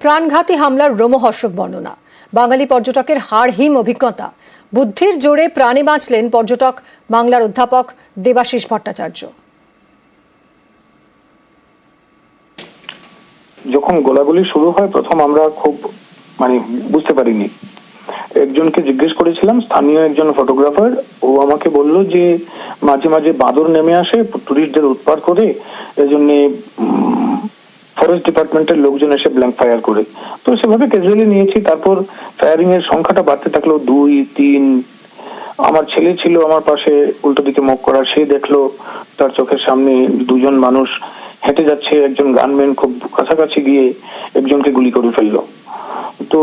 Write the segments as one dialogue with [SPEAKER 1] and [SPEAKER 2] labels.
[SPEAKER 1] প্রাণঘাতী হামলার রোমহর্ষক বর্ণনা। বাঙালি পর্যটকের হাড়হিম অভিজ্ঞতা। বুদ্ধির জোরে প্রাণে বাঁচলেন পর্যটক বাংলার অধ্যাপক দেবাশিস ভট্টাচার্য।
[SPEAKER 2] যখন গোলাগুলি শুরু হয়, প্রথম আমরা খুব মানে বুঝতে পারিনি। একজনকে জিজ্ঞেস করেছিলাম, স্থানীয় একজন ফটোগ্রাফার, ও আমাকে বলল যে, মাঝে মাঝে বাঁদর নেমে আসে টুরিস্টদের উৎপাত করে, এজন্য ফরেস্ট ডিপার্টমেন্টের লোকজন এসে ব্ল্যাঙ্ক ফায়ার করে। তো সেভাবে ক্যাজুয়ালি নিয়েছি, তারপর ফায়ারিং এর সংখ্যাটা বাড়তে থাকল দুই, তিন। আমার ছেলে ছিল আমার পাশে, উল্টো দিকে মুখ করা, সে দেখল তার চোখের সামনে দুজন মানুষ হেঁটে যাচ্ছে, একজন গানম্যান খুব কাছাকাছি গিয়ে একজনকে গুলি করে ফেলল। তো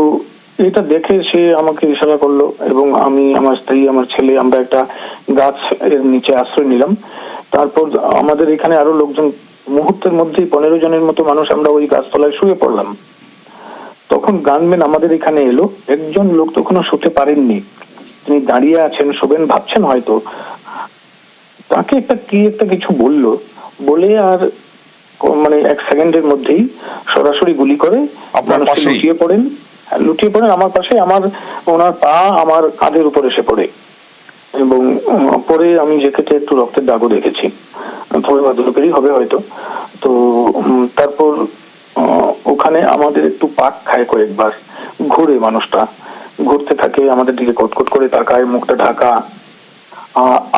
[SPEAKER 2] এটা দেখে সে আমাকে ইশারা করল এবং আমি, আমার স্ত্রী, আমার ছেলে, আমরা একটা গাছ এর নিচে আশ্রয় নিলাম। তারপর আমাদের এখানে আরও লোকজন মুহূর্তের মধ্যেই পনেরো জনের মতো মানুষ আমরা ওই গাছতলায় শুয়ে পড়লাম। তখন গানম্যান আমাদের এখানে এলো। একজন লোক তখনও শুতে পারেননি। তিনি দাঁড়িয়ে আছেন শোবেন ভাবছেন হয়তো। তাকে একটা কি একটা কিছু বলল। বলে আর মানে এক সেকেন্ডের মধ্যেই সরাসরি গুলি করে
[SPEAKER 3] আপনার
[SPEAKER 2] লুটিয়ে পড়েন। হ্যাঁ, লুটিয়ে পড়েন আমার পাশে। আমার ওনার পা আমার কাঁধের উপর এসে পড়ে। এবং পরে আমি জ্যাকেটে একটু রক্তের দাগও দেখেছি। পরে ভদ্রলোকেরই হবে হয়তো। তো তারপর ওখানে আমাদের একটু পাক খায় কয়েকবার। ঘুরে মানুষটা। ঘুরতে থাকে, আমাদের দিকে কটকট করে গায়ের মুখটা ঢাকা।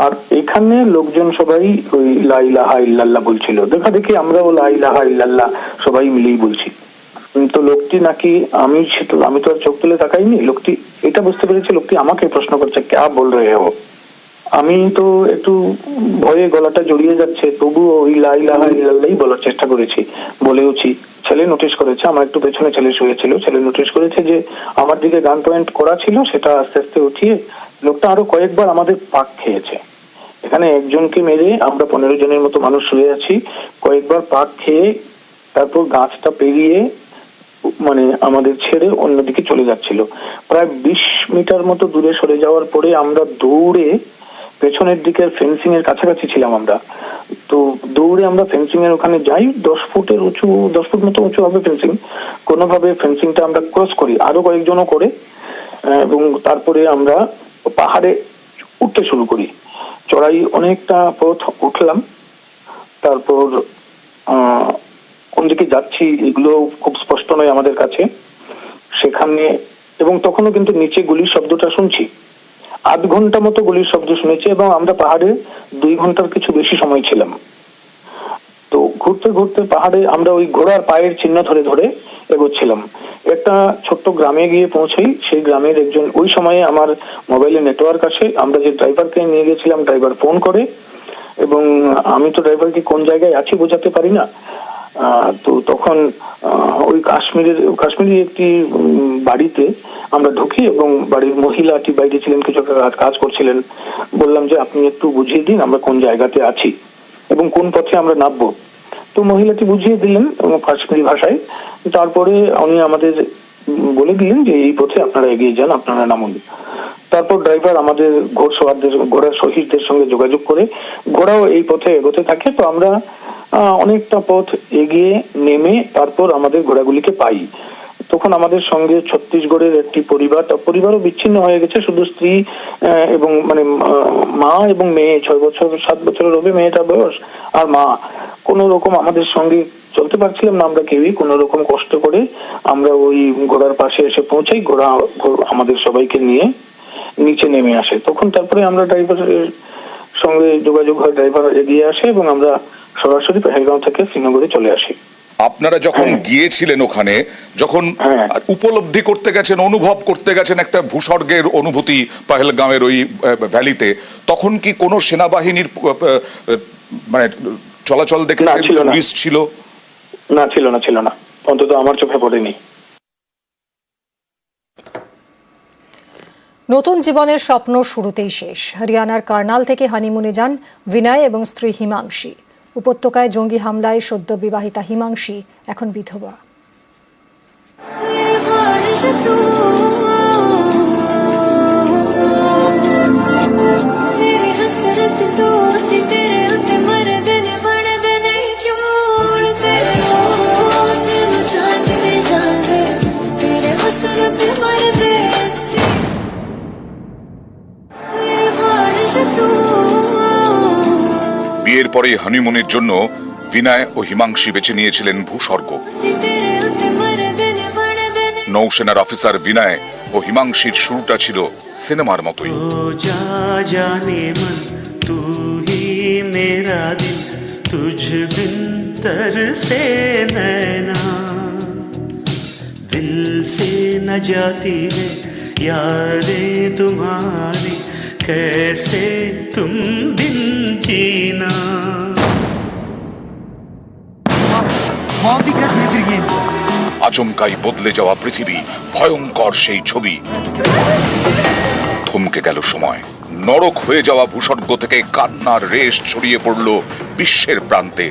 [SPEAKER 2] আর এখানে লোকজন সবাই ওই লা ইলাহা ইল্লাল্লাহ বলছিল। দেখা দেখি আমরাও লা ইলাহা ইল্লাল্লাহ সবাই মিলেই বলছি। তো লোকটি নাকি আমি আমি তো আর চোখ তুলে তাকাইনি। লোকটি এটা বুঝতে পেরেছি, লোকটি আমাকে প্রশ্ন করছে, ক্যা বল রে হো? আমি তো একটু ভয়ে গলাটা জড়িয়ে যাচ্ছে, তবুও ওই লা ইলাহা ইল্লাল্লাহই বলার চেষ্টা করেছি, বলেওছি, ছেলে নোটিশ করেছে, আমার একটু পেছনে ছেলে শুয়েছিল, ছেলে নোটিশ করেছে যে আমার দিকে গান পয়েন্ট করা ছিল, সেটা আস্তে আস্তে উঠিয়ে লোকটা আরও কয়েকবার আমাদের পাক খেয়েছে। এখানে একজনকে মেরে আমরা পনেরো জনের মতো মানুষ শুয়ে আছি, কয়েকবার পাক খেয়ে তারপর গাছটা পেরিয়ে মানে আমাদের ছেড়ে অন্যদিকে চলে যাচ্ছিল। প্রায় বিশ মিটার মতো দূরে সরে যাওয়ার পরে আমরা দৌড়ে পেছনের দিকে ফেন্সিং এর কাছাকাছি ছিলাম আমরা। তো দৌড়ে আমরা ফেন্সিং এর ওখানে যাই, দশ ফুটের উঁচু, দশ ফুট মতো উঁচু হবে ফেন্সিং কোনোভাবে ফেন্সিংটা আমরা ক্রস করি, আরও কয়েকজনও করে এবং তারপরে আমরা পাহাড়ে উঠতে শুরু করি। চড়াই অনেকটা পথ উঠলাম। তারপর কোন দিকে যাচ্ছি এগুলো খুব স্পষ্ট নয় আমাদের কাছে। সেখানে, এবং তখনও কিন্তু নিচে গুলির শব্দটা শুনছি। আধ ঘণ্টা মতো গুলির শব্দ শুনেছি এবং আমরা পাহাড়ে দুই ঘণ্টার কিছু বেশি সময় ছিলাম। তো ঘুরতে ঘুরতে পাহাড়ে আমরা ওই ঘোড়ার পায়ের চিহ্ন ধরে ধরে এগোচ্ছিলাম। একটা ছোট্ট গ্রামে গিয়ে পৌঁছাই সেই গ্রামের একজন ওই সময়ে আমার মোবাইলে নেটওয়ার্ক আসে। আমরা যে ড্রাইভারকে নিয়ে গেছিলাম, ড্রাইভার ফোন করে এবং আমি তো ড্রাইভারকে কোন জায়গায় আছি বোঝাতে পারি না। তো তখন ওই কাশ্মীরের, কাশ্মীরি একটি বাড়িতে আমরা ঢুকি এবং বাড়ির মহিলাটি বাইরে ছিলেন, কিছু কাজ- করছিলেন। বললাম যে, আপনি একটু বুঝিয়ে দিন আমরা কোন জায়গাতে আছি এবং কোন পথে আমরা নামবো? তো মহিলাটি বুঝিয়ে দিলেন কাশ্মীরি ভাষায়। তারপরে উনি আমাদের বলে দিলেন যে, এই পথে আপনারা এগিয়ে যান, আপনারা নামুন। তারপর ড্রাইভার আমাদের ঘোড়সওয়ারদের, ঘোড়ার শহীদদের সঙ্গে যোগাযোগ করে, ঘোড়াও এই পথে এগোতে থাকে, তো আমরা অনেকটা পথ এগিয়ে নেমে তারপর আমাদের ঘোড়াগুলিকে পাই। তখন আমাদের সঙ্গে ছত্তিশগড়ের একটি পরিবার পরিবারও বিচ্ছিন্ন হয়ে গেছে। শুধু স্ত্রী এবং মানে মা এবং মেয়ে, ছয় বছর, সাত বছরের হবে মেয়েটার বয়স, আর মা। কোন রকম আমাদের সঙ্গে চলতে পারছিলাম না আমরা কেউই। কোন রকম কষ্ট করে আমরা ওই ঘোড়ার পাশে এসে পৌঁছাই, ঘোড়া আমাদের সবাইকে নিয়ে নিচে নেমে আসে। তখন তারপরে আমরা ড্রাইভারের সঙ্গে যোগাযোগ হয় ড্রাইভার এগিয়ে আসে এবং আমরা সরাসরি পেহেলগাঁও থেকে শ্রীনগরে চলে আসি।
[SPEAKER 3] আপনারা যখন
[SPEAKER 2] হ্যাঁ।
[SPEAKER 3] গিয়েছিলেন ওখানে যখন
[SPEAKER 2] হ্যাঁ।
[SPEAKER 3] উপলব্ধি করতে গেছেন অনুভব করতে গেছেন একটা ভূস্বর্গের অনুভূতি পাহেলগাঁওয়ের ওই ভ্যালিতে তখন কি কোনো সেনাবাহিনীর মানে চলাচল দেখে। পুলিশ ছিল?
[SPEAKER 2] না ছিল না ছিল না। অন্তত আমার চোখে পড়েনি।
[SPEAKER 1] নতুন জীবনের স্বপ্ন শুরুতেই শেষ। হরিয়ানার কার্নাল থেকে হানিমুনে যান বিনয় এবং স্ত্রী হিমাংশী। উপত্যকায় জঙ্গি হামলায় সদ্য বিবাহিতা হিমাংশী এখন বিধবা।
[SPEAKER 3] বিয়ের পরে হানিমুনের জন্য বিনায় ও হিমাংশী বেছে নিয়েছিলেন ভূস্বর্গ। নৌসেনার অফিসার বিনায় ও হিমাংশীর শুরুটা ছিল সিনেমার মতোই।
[SPEAKER 4] সে না যাতি হে यादें कैसे तुम बिन जीना
[SPEAKER 5] Mavi gel Bedirgin.
[SPEAKER 3] আচমকাই বদলে যাওয়া পৃথিবী ভয়ঙ্কর সেই ছবি থমকে গেল সময় নরক হয়ে যাওয়া ভূস্বর্গ থেকে কান্নার রেশ ছড়িয়ে পড়ল বিশ্বের প্রান্তে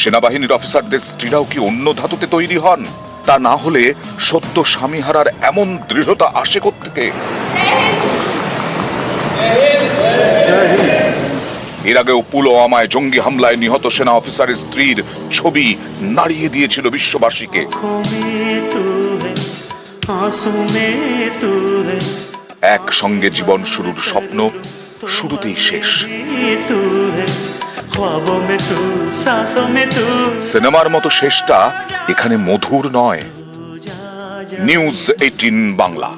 [SPEAKER 3] সেনাবাহিনীর অফিসারদের স্ত্রীরাও কি অন্য ধাতুতে তৈরি হন তা না হলে সত্য স্বামীহারার এমন দৃঢ়তা আসে থেকে এর আগেও পুলওয়ামায় জঙ্গি হামলায় নিহত সেনা অফিসারের স্ত্রীর ছবি নাড়িয়ে দিয়েছিল বিশ্ববাসীকে। একসঙ্গে জীবন শুরুর স্বপ্ন শুরুতেই শেষ।
[SPEAKER 4] तू है ख्वाबों में तू सांसों में तू
[SPEAKER 3] সিনেমার মতো শেষটা এখানে মধুর নয় নিউজ এইটিন বাংলা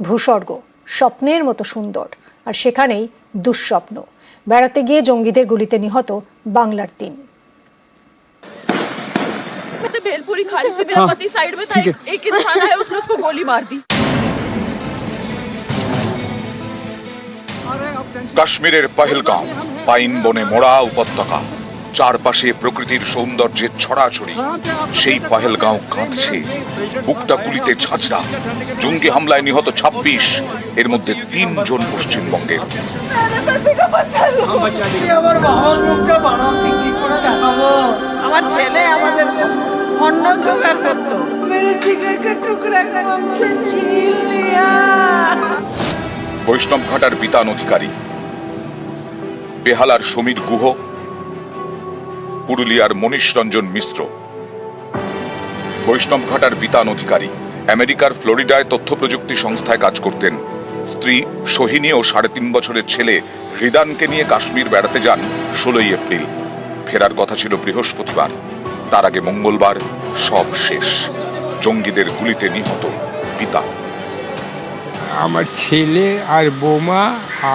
[SPEAKER 1] ভূস্বর্গ স্বপ্নের মতো সুন্দর আর সেখানেই দুঃস্বপ্ন বেড়াতে গিয়ে জঙ্গিদের গুলিতে নিহত বাংলার তিন
[SPEAKER 6] मैं तो भेलपुरी खा रही थी मेरा पति साइड में था एक, एक इंसान आया उसने उसको गोली मार दी
[SPEAKER 3] কাশ্মীরের পাহেলগাঁও পাইন বনে মোড়া উপত্যকা চারপাশে প্রকৃতির সৌন্দর্যের ছড়াছড়ি। সেই পাহেলগাঁও কাঁদছে বুকটা কুলিতে ঝাঁঝরা। জঙ্গি হামলায় নিহত ২৬ এর মধ্যে তিনজন পশ্চিমবঙ্গের। বৈষ্ণব ঘাটার বিতান অধিকারী বেহালার সমীর গুহ, পুরুলিয়ার মনীষ রঞ্জন মিশ্র, বৈষ্ণব ঘাটার বিতান অধিকারী, আমেরিকার ফ্লোরিডায় তথ্য প্রযুক্তি সংস্থায় কাজ করতেন। স্ত্রী, সোহিনী ও সাড়ে তিন বছরের ছেলে হৃদানকে নিয়ে কাশ্মীর বেড়াতে যান ষোলোই এপ্রিল। ফেরার কথা ছিল বৃহস্পতিবার। তার আগে মঙ্গলবার, সব শেষ। জঙ্গিদের গুলিতে নিহত পিতা
[SPEAKER 7] আমার ছেলে আর বোমা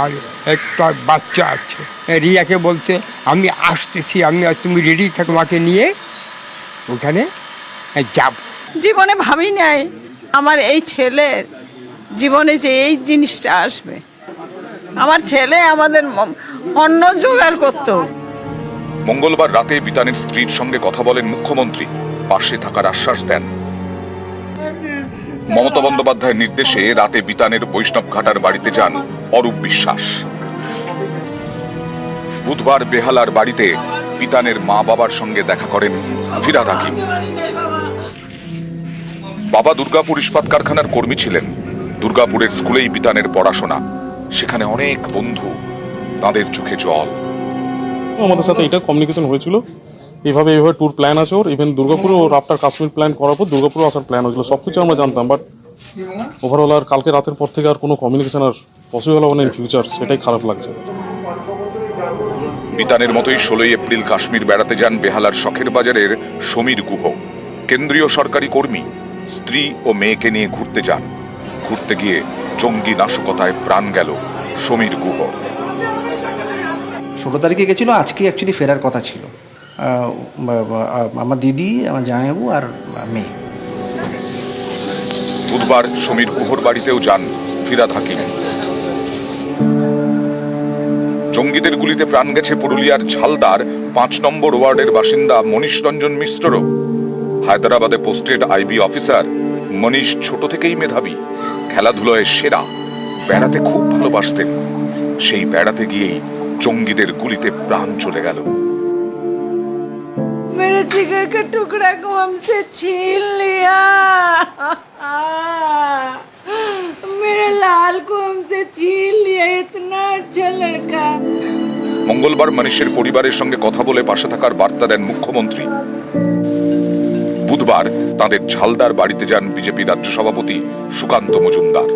[SPEAKER 7] আর একটা বাচ্চা আছে। রিয়াকে বলছে আমি আসতেছি আমি আর তুমি রেডি থাকো আমাকে নিয়ে ওখানে যাব।
[SPEAKER 6] জীবনে ভাবি নাই আমার এই ছেলের জীবনে যে এই জিনিসটা আসবে। আমার ছেলে আমাদের অন্ন জোগাড় করতো।
[SPEAKER 3] মঙ্গলবার রাতে বিতানের স্ত্রীর সঙ্গে কথা বলেন মুখ্যমন্ত্রী। পাশে থাকার আশ্বাস দেন। মমতা বন্দ্যোপাধ্যায়ের নির্দেশে রাতে বিতানের বৈষ্ণব ঘাটার বাড়িতে যান অরূপ বিশ্বাস। বুধবার বেহালার বাড়িতে বিতানের মা বাবার সঙ্গে দেখা করেন ফিরাদ হাকিম। বাবা দুর্গাপুর ইস্পাত কারখানার কর্মী ছিলেন। দুর্গাপুরের স্কুলেই বিতানের পড়াশোনা। সেখানে অনেক বন্ধু, তাদের চোখে জল।
[SPEAKER 8] আমাদের সাথে এটা কমিউনিকেশন হয়েছিল। এইভাবে এইভাবে ট্যুর প্ল্যান আছে ওর। ইভেন দুর্গাপুর ও আফটার কাশ্মীর প্ল্যান করার পর দুর্গাপুর আসার প্ল্যান হয়েছিল। সব কিছু আমরা জানতাম বাট ওভারঅল আর কালকে রাতের পর থেকে আর কোনো কমিউনিকেশন আর পসিবল হবে না ইন ফিউচার সেটাই খারাপ লাগছে।
[SPEAKER 3] বিতানের মতোই ষোলোই এপ্রিল কাশ্মীর বেড়াতে যান বেহালার শখের বাজারের সমীর গুহ। কেন্দ্রীয় সরকারি কর্মী স্ত্রী ও মেয়েকে নিয়ে ঘুরতে যান। ঘুরতে গিয়ে জঙ্গি নাশকতায় প্রাণ গেল সমীর গুহ।
[SPEAKER 9] ষোলো তারিখে গেছিল আজকে অ্যাকচুয়ালি ফেরার কথা ছিল। আমার দিদি, আমার জামাইবাবু আর মেয়ে।
[SPEAKER 3] বুধবার সমীর গুহর বাড়িতেও যান ফিরাদ হাকিম জঙ্গিদের গুলিতে প্রাণ গেছে পুরুলিয়ার ঝালদার পাঁচ নম্বর ওয়ার্ডের বাসিন্দা মনীষ রঞ্জন মিশ্ররও। হায়দ্রাবাদে পোস্টেড আইবি অফিসার মনীষ ছোট থেকেই মেধাবী। খেলাধুলায় সেরা, বেড়াতে খুব ভালোবাসতেন। সেই বেড়াতে গিয়েই জঙ্গিদের গুলিতে প্রাণ চলে গেল।
[SPEAKER 6] मेरे जिगर का टुकड़ा को हमसे छीन लिया मेरे लाल को हमसे छीन लिया इतना अच्छा लड़का
[SPEAKER 3] মঙ্গলবার মনীষের পরিবারের সঙ্গে কথা বলে পাশে থাকার বার্তা দেন মুখ্যমন্ত্রী বুধবার তাদের ঝালদার বাড়িতে যান বিজেপি রাজ্য সভাপতি সুকান্ত মজুমদার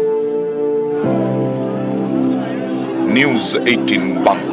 [SPEAKER 3] নিউজ এইটিন বাংলা